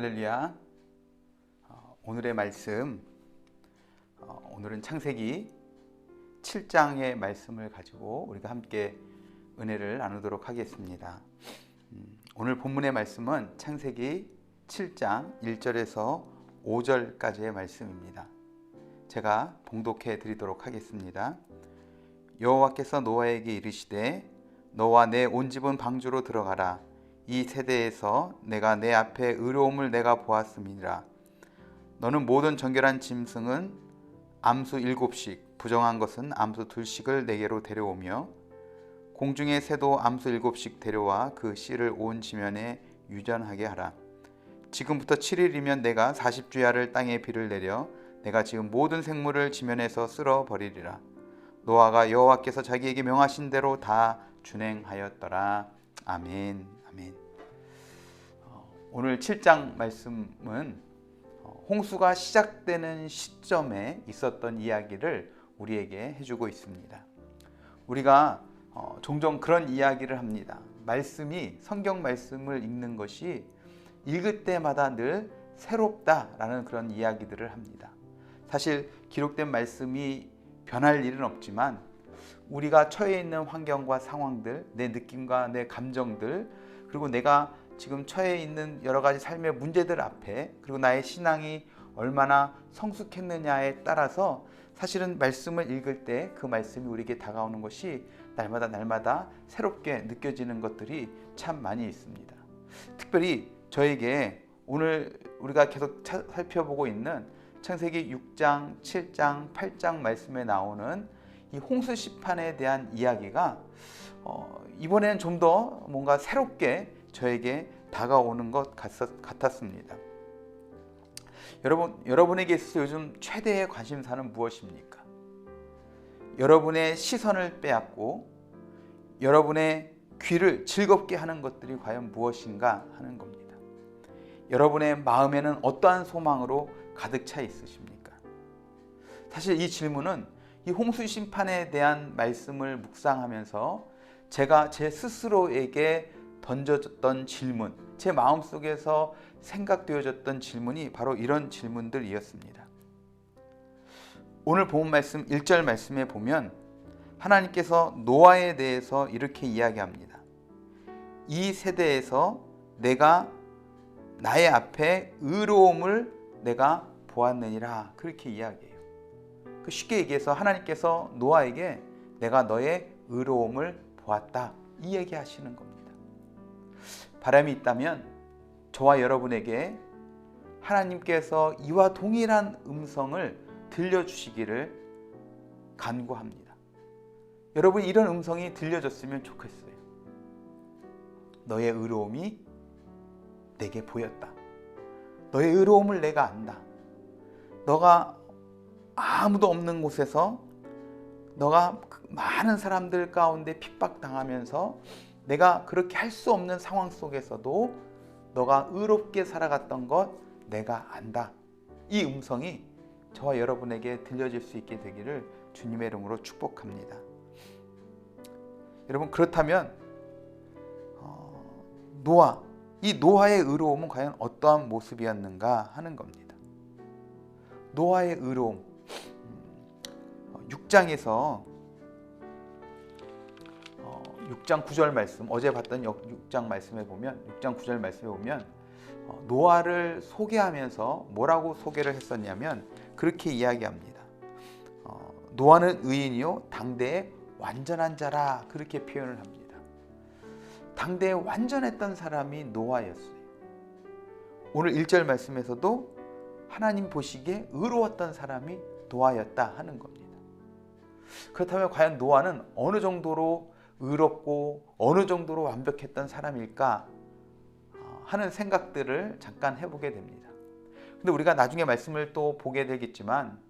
할렐루야. 어, 오늘의 말씀, 어, 오늘은 창세기 7장의 말씀을 가지고 우리가 함께 은혜를 나누도록 하겠습니다. 음, 오늘 본문의 말씀은 창세기 7장 1절에서 5절까지의 말씀입니다. 제가 봉독해 드리도록 하겠습니다. 여호와께서 노아에게 이르시되 너와 내 온 집은 방주로 들어가라. 이 세대에서 내가 내 앞에 의로움을 내가 보았음이라. 너는 모든 정결한 짐승은 암수 일곱씩, 부정한 것은 암수 둘씩을 내게로 데려오며 공중의 새도 암수 일곱씩 데려와 그 씨를 온 지면에 유전하게 하라. 지금부터 7일이면 내가 40주야를 땅에 비를 내려 내가 지금 모든 생물을 지면에서 쓸어 버리리라. 노아가 여호와께서 자기에게 명하신 대로 다 준행하였더라. 아멘. 아멘. 어, 오늘 7장 말씀은 어, 홍수가 시작되는 시점에 있었던 이야기를 우리에게 해주고 있습니다. 우리가 어, 종종 그런 이야기를 합니다. 말씀이 성경 말씀을 읽는 것이 읽을 때마다 늘 새롭다라는 그런 이야기들을 합니다. 사실 기록된 말씀이 변할 일은 없지만 우리가 처해 있는 환경과 상황들, 내 느낌과 내 감정들, 그리고 내가 지금 처해 있는 여러 가지 삶의 문제들 앞에 그리고 나의 신앙이 얼마나 성숙했느냐에 따라서 사실은 말씀을 읽을 때 그 말씀이 우리에게 다가오는 것이 날마다 날마다 새롭게 느껴지는 것들이 참 많이 있습니다. 특별히 저에게 오늘 우리가 계속 살펴보고 있는 창세기 6장, 7장, 8장 말씀에 나오는 이 홍수 시판에 대한 이야기가 어, 이번에는 좀 더 뭔가 새롭게 저에게 다가오는 것 같았습니다. 여러분, 여러분에게 있어서 요즘 최대의 관심사는 무엇입니까? 여러분의 시선을 빼앗고 여러분의 귀를 즐겁게 하는 것들이 과연 무엇인가 하는 겁니다. 여러분의 마음에는 어떠한 소망으로 가득 차 있으십니까? 사실 이 질문은 이 홍수 심판에 대한 말씀을 묵상하면서 제가 제 스스로에게 던져졌던 질문, 제 마음속에서 생각되어졌던 질문이 바로 이런 질문들이었습니다. 오늘 본 말씀 1절 말씀에 보면 하나님께서 노아에 대해서 이렇게 이야기합니다. 이 세대에서 내가 나의 앞에 의로움을 내가 보았느니라 그렇게 이야기해요. 그 쉽게 얘기해서 하나님께서 노아에게 내가 너의 의로움을 보았다 이 얘기하시는 겁니다. 바람이 있다면 저와 여러분에게 하나님께서 이와 동일한 음성을 들려주시기를 간구합니다. 여러분 이런 음성이 들려졌으면 좋겠어요. 너의 의로움이 내게 보였다. 너의 의로움을 내가 안다. 너가 아무도 없는 곳에서 너가 그 많은 사람들 가운데 핍박당하면서 내가 그렇게 할 수 없는 상황 속에서도 너가 의롭게 살아갔던 것 내가 안다. 이 음성이 저와 여러분에게 들려질 수 있게 되기를 주님의 이름으로 축복합니다. 여러분 그렇다면 어, 노아 이 노아의 의로움은 과연 어떠한 모습이었는가 하는 겁니다. 노아의 의로움 6장에서 6장 9절 말씀 어제 봤던 6장 말씀에 보면 6장 9절 말씀에 보면 어, 노아를 소개하면서 뭐라고 소개를 했었냐면 그렇게 이야기합니다. 어, 노아는 의인이요 당대의 완전한 자라 그렇게 표현을 합니다. 당대에 완전했던 사람이 노아였어요. 오늘 1절 말씀에서도 하나님 보시기에 의로웠던 사람이 노아였다 하는 겁니다. 그렇다면 과연 노아는 어느 정도로 의롭고 어느 정도로 완벽했던 사람일까 어, 하는 생각들을 잠깐 해보게 됩니다. 근데 우리가 나중에 말씀을 또 보게 되겠지만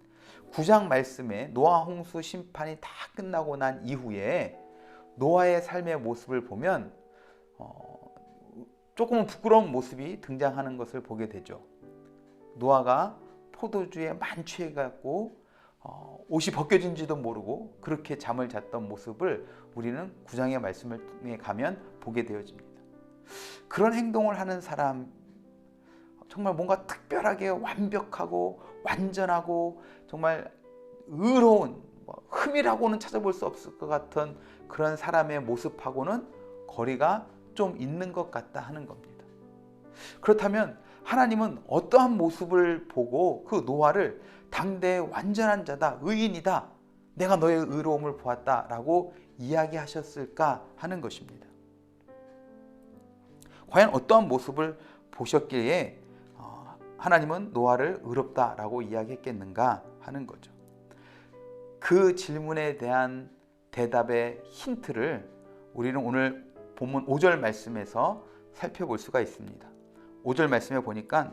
9장 말씀에 노아 홍수 심판이 다 끝나고 난 이후에 노아의 삶의 모습을 보면 어, 조금은 부끄러운 모습이 등장하는 것을 보게 되죠. 노아가 포도주에 만취해갖고 어, 옷이 벗겨진지도 모르고 그렇게 잠을 잤던 모습을 우리는 구장의 말씀을 통해 가면 보게 되어집니다. 그런 행동을 하는 사람 정말 뭔가 특별하게 완벽하고 완전하고 정말 의로운 뭐 흠이라고는 찾아볼 수 없을 것 같은 그런 사람의 모습하고는 거리가 좀 있는 것 같다 하는 겁니다. 그렇다면 하나님은 어떠한 모습을 보고 그 노아를 당대의 완전한 자다, 의인이다, 내가 너의 의로움을 보았다 라고 이야기하셨을까 하는 것입니다. 과연 어떠한 모습을 보셨기에 어, 하나님은 노아를 의롭다 라고 이야기했겠는가 하는 거죠. 그 질문에 대한 대답의 힌트를 우리는 오늘 본문 5절 말씀에서 살펴볼 수가 있습니다. 5절 말씀에 보니까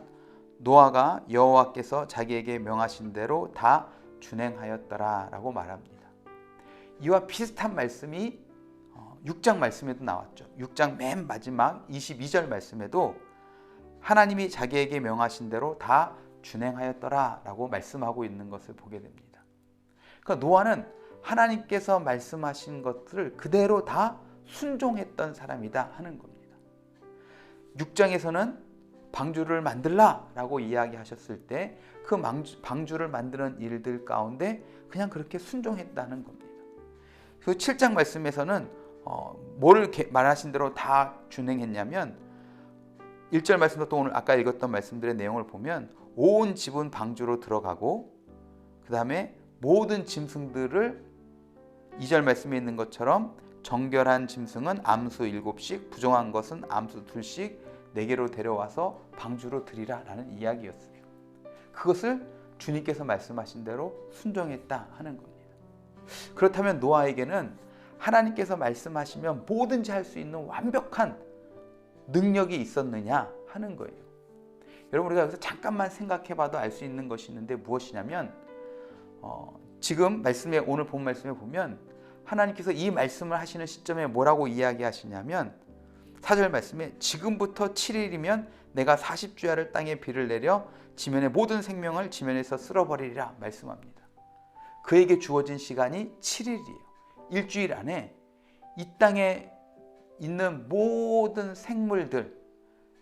노아가 여호와께서 자기에게 명하신 대로 다 준행하였더라라고 말합니다. 이와 비슷한 말씀이 6장 말씀에도 나왔죠. 6장 맨 마지막 22절 말씀에도 하나님이 자기에게 명하신 대로 다 준행하였더라라고 말씀하고 있는 것을 보게 됩니다. 그러니까 노아는 하나님께서 말씀하신 것들을 그대로 다 순종했던 사람이다 하는 겁니다. 6장에서는 방주를 만들라라고 이야기하셨을 때 그 방주를 만드는 일들 가운데 그냥 그렇게 순종했다는 겁니다. 그 7장 말씀에서는 어, 뭘 말하신 대로 다 준행했냐면 1절 말씀도 또 오늘 아까 읽었던 말씀들의 내용을 보면 온 집은 방주로 들어가고 그 다음에 모든 짐승들을 2절 말씀에 있는 것처럼 정결한 짐승은 암수 7씩 부정한 것은 암수 2씩 4개로 데려와서 방주로 드리라 라는 이야기였어요. 그것을 주님께서 말씀하신 대로 순종했다 하는 겁니다. 그렇다면 노아에게는 하나님께서 말씀하시면 뭐든지 할 수 있는 완벽한 능력이 있었느냐 하는 거예요. 여러분 우리가 여기서 잠깐만 생각해 봐도 알 수 있는 것이 있는데 무엇이냐면 어, 지금 말씀에 오늘 본 말씀에 보면 하나님께서 이 말씀을 하시는 시점에 뭐라고 이야기하시냐면 사절 말씀에 지금부터 7일이면 내가 40주야를 땅에 비를 내려 지면의 모든 생명을 지면에서 쓸어버리리라 말씀합니다. 그에게 주어진 시간이 7일이에요. 일주일 안에 이 땅에 있는 모든 생물들,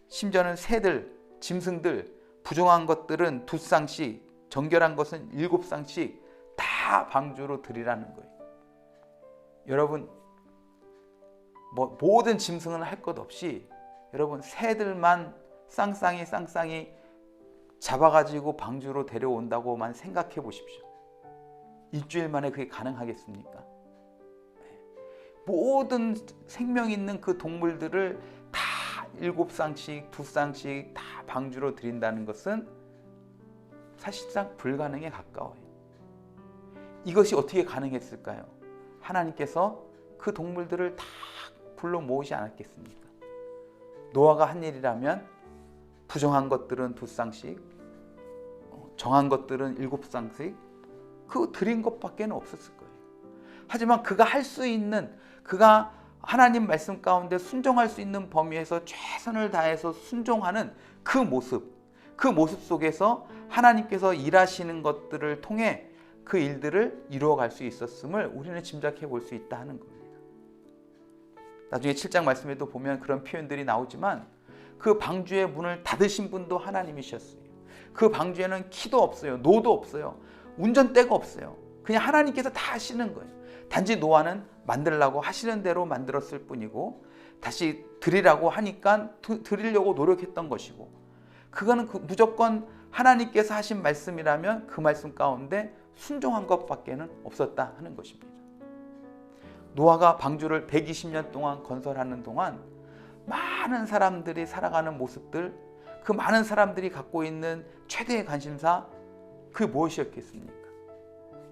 심지어는 새들, 짐승들, 부정한 것들은 두 쌍씩, 정결한 것은 일곱 쌍씩 다 방주로 드리라는 거예요. 여러분, 뭐 모든 짐승은 할 것 없이 여러분 새들만 쌍쌍이 쌍쌍이 잡아가지고 방주로 데려온다고만 생각해 보십시오. 일주일 만에 그게 가능하겠습니까? 모든 생명 있는 그 동물들을 다 일곱 쌍씩, 두 쌍씩 다 방주로 드린다는 것은 사실상 불가능에 가까워요. 이것이 어떻게 가능했을까요? 하나님께서 그 동물들을 다 불러 모으지 않았겠습니까? 노아가 한 일이라면 부정한 것들은 두 쌍씩, 어, 정한 것들은 일곱 쌍씩, 그 드린 것밖에 없었을 거예요. 하지만 그가 할 수 있는 그가 하나님 말씀 가운데 순종할 수 있는 범위에서 최선을 다해서 순종하는 그 모습, 그 모습 속에서 하나님께서 일하시는 것들을 통해 그 일들을 이루어갈 수 있었음을 우리는 짐작해 볼 수 있다 하는 겁니다. 나중에 7장 말씀에도 보면 그런 표현들이 나오지만 그 방주의 문을 닫으신 분도 하나님이셨어요. 그 방주에는 키도 없어요. 노도 없어요. 운전대가 없어요. 그냥 하나님께서 다 하시는 거예요. 단지 노아는 만들라고 하시는 대로 만들었을 뿐이고 다시 드리라고 하니까 드리려고 노력했던 것이고 그거는 그 무조건 하나님께서 하신 말씀이라면 그 말씀 가운데 순종한 것밖에는 없었다 하는 것입니다. 노아가 방주를 120년 동안 건설하는 동안 많은 사람들이 살아가는 모습들, 그 많은 사람들이 갖고 있는 최대의 관심사, 그 무엇이었겠습니까?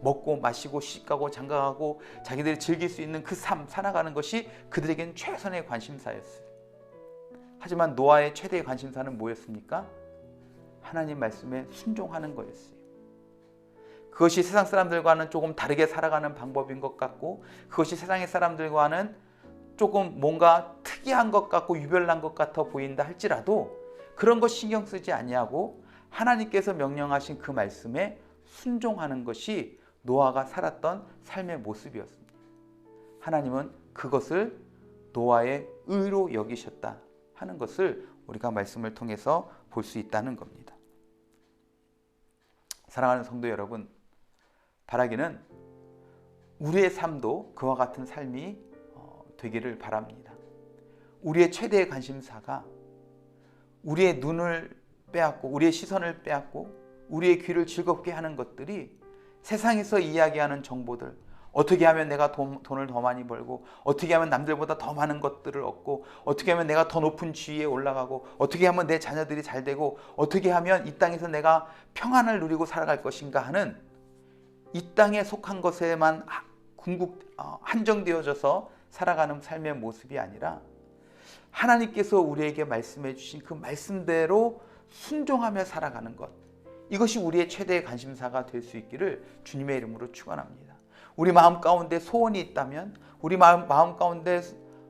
먹고 마시고 시집가고 장가가고 자기들이 즐길 수 있는 그 삶 살아가는 것이 그들에겐 최선의 관심사였어요. 하지만 노아의 최대의 관심사는 뭐였습니까? 하나님 말씀에 순종하는 거였어요. 그것이 세상 사람들과는 조금 다르게 살아가는 방법인 것 같고 그것이 세상의 사람들과는 조금 뭔가 특이한 것 같고 유별난 것 같아 보인다 할지라도 그런 것 신경 쓰지 아니하고 하나님께서 명령하신 그 말씀에 순종하는 것이 노아가 살았던 삶의 모습이었습니다. 하나님은 그것을 노아의 의로 여기셨다 하는 것을 우리가 말씀을 통해서 볼 수 있다는 겁니다. 사랑하는 성도 여러분, 바라기는 우리의 삶도 그와 같은 삶이 어, 되기를 바랍니다. 우리의 최대의 관심사가 우리의 눈을 빼앗고 우리의 시선을 빼앗고 우리의 귀를 즐겁게 하는 것들이 세상에서 이야기하는 정보들 어떻게 하면 내가 돈, 돈을 더 많이 벌고 어떻게 하면 남들보다 더 많은 것들을 얻고 어떻게 하면 내가 더 높은 지위에 올라가고 어떻게 하면 내 자녀들이 잘 되고 어떻게 하면 이 땅에서 내가 평안을 누리고 살아갈 것인가 하는 이 땅에 속한 것에만 하- 궁극 어, 한정되어져서 살아가는 삶의 모습이 아니라 하나님께서 우리에게 말씀해 주신 그 말씀대로 순종하며 살아가는 것 이것이 우리의 최대의 관심사가 될 수 있기를 주님의 이름으로 축원합니다. 우리 마음 가운데 소원이 있다면 우리 마음, 마음 가운데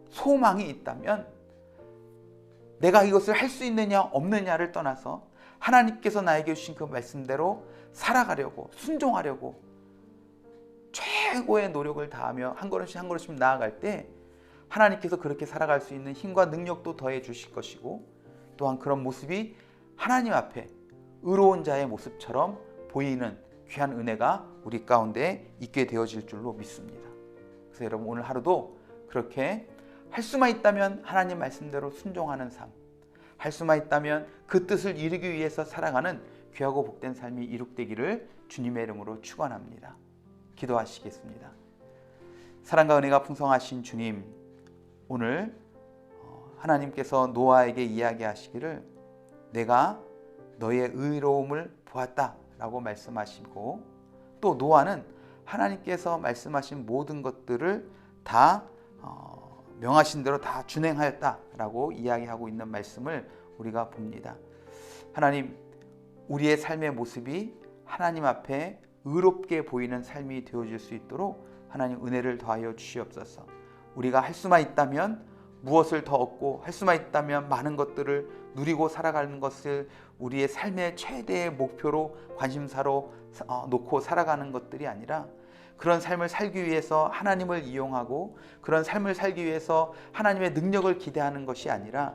소망이 있다면 내가 이것을 할 수 있느냐 없느냐를 떠나서 하나님께서 나에게 주신 그 말씀대로 살아가려고 순종하려고 최고의 노력을 다하며 한 걸음씩 한 걸음씩 나아갈 때 하나님께서 그렇게 살아갈 수 있는 힘과 능력도 더해 주실 것이고 또한 그런 모습이 하나님 앞에 의로운 자의 모습처럼 보이는 귀한 은혜가 우리 가운데 있게 되어질 줄로 믿습니다. 그래서 여러분 오늘 하루도 그렇게 할 수만 있다면 하나님 말씀대로 순종하는 삶, 할 수만 있다면 그 뜻을 이루기 위해서 살아가는 귀하고 복된 삶이 이룩되기를 주님의 이름으로 축원합니다. 기도하시겠습니다. 사랑과 은혜가 풍성하신 주님, 오늘 어, 하나님께서 노아에게 이야기하시기를 내가 너의 의로움을 보았다 라고 말씀하시고 또 노아는 하나님께서 말씀하신 모든 것들을 다 어, 명하신 대로 다 준행하였다 라고 이야기하고 있는 말씀을 우리가 봅니다. 하나님, 우리의 삶의 모습이 하나님 앞에 의롭게 보이는 삶이 되어질 수 있도록 하나님 은혜를 더하여 주시옵소서. 우리가 할 수만 있다면 무엇을 더 얻고 할 수만 있다면 많은 것들을 누리고 살아가는 것을 우리의 삶의 최대의 목표로 관심사로 어, 놓고 살아가는 것들이 아니라 그런 삶을 살기 위해서 하나님을 이용하고 그런 삶을 살기 위해서 하나님의 능력을 기대하는 것이 아니라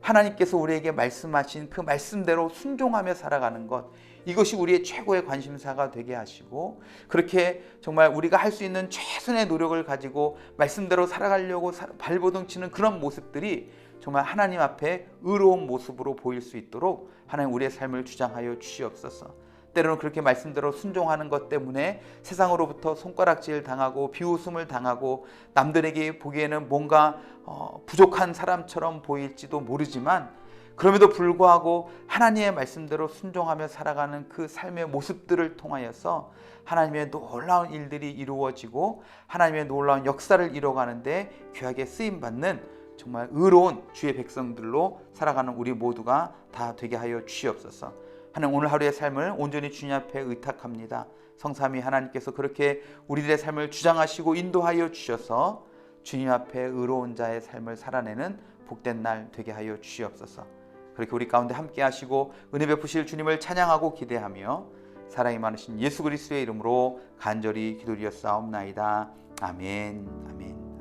하나님께서 우리에게 말씀하신 그 말씀대로 순종하며 살아가는 것 이것이 우리의 최고의 관심사가 되게 하시고 그렇게 정말 우리가 할 수 있는 최선의 노력을 가지고 말씀대로 살아가려고 사- 발버둥 치는 그런 모습들이 정말 하나님 앞에 의로운 모습으로 보일 수 있도록 하나님 우리의 삶을 주장하여 주시옵소서. 때로는 그렇게 말씀대로 순종하는 것 때문에 세상으로부터 손가락질 당하고 비웃음을 당하고 남들에게 보기에는 뭔가 어, 부족한 사람처럼 보일지도 모르지만 그럼에도 불구하고 하나님의 말씀대로 순종하며 살아가는 그 삶의 모습들을 통하여서 하나님의 놀라운 일들이 이루어지고 하나님의 놀라운 역사를 이뤄가는데 귀하게 쓰임 받는 정말 의로운 주의 백성들로 살아가는 우리 모두가 다 되게 하여 주시옵소서. 하나님 오늘 하루의 삶을 온전히 주님 앞에 의탁합니다. 성삼위 하나님께서 그렇게 우리들의 삶을 주장하시고 인도하여 주셔서 주님 앞에 의로운 자의 삶을 살아내는 복된 날 되게 하여 주시옵소서. 그렇게 우리 가운데 함께 하시고 은혜 베푸실 주님을 찬양하고 기대하며 사랑이 많으신 예수 그리스도의 이름으로 간절히 기도드렸사옵나이다. 아멘. 아멘.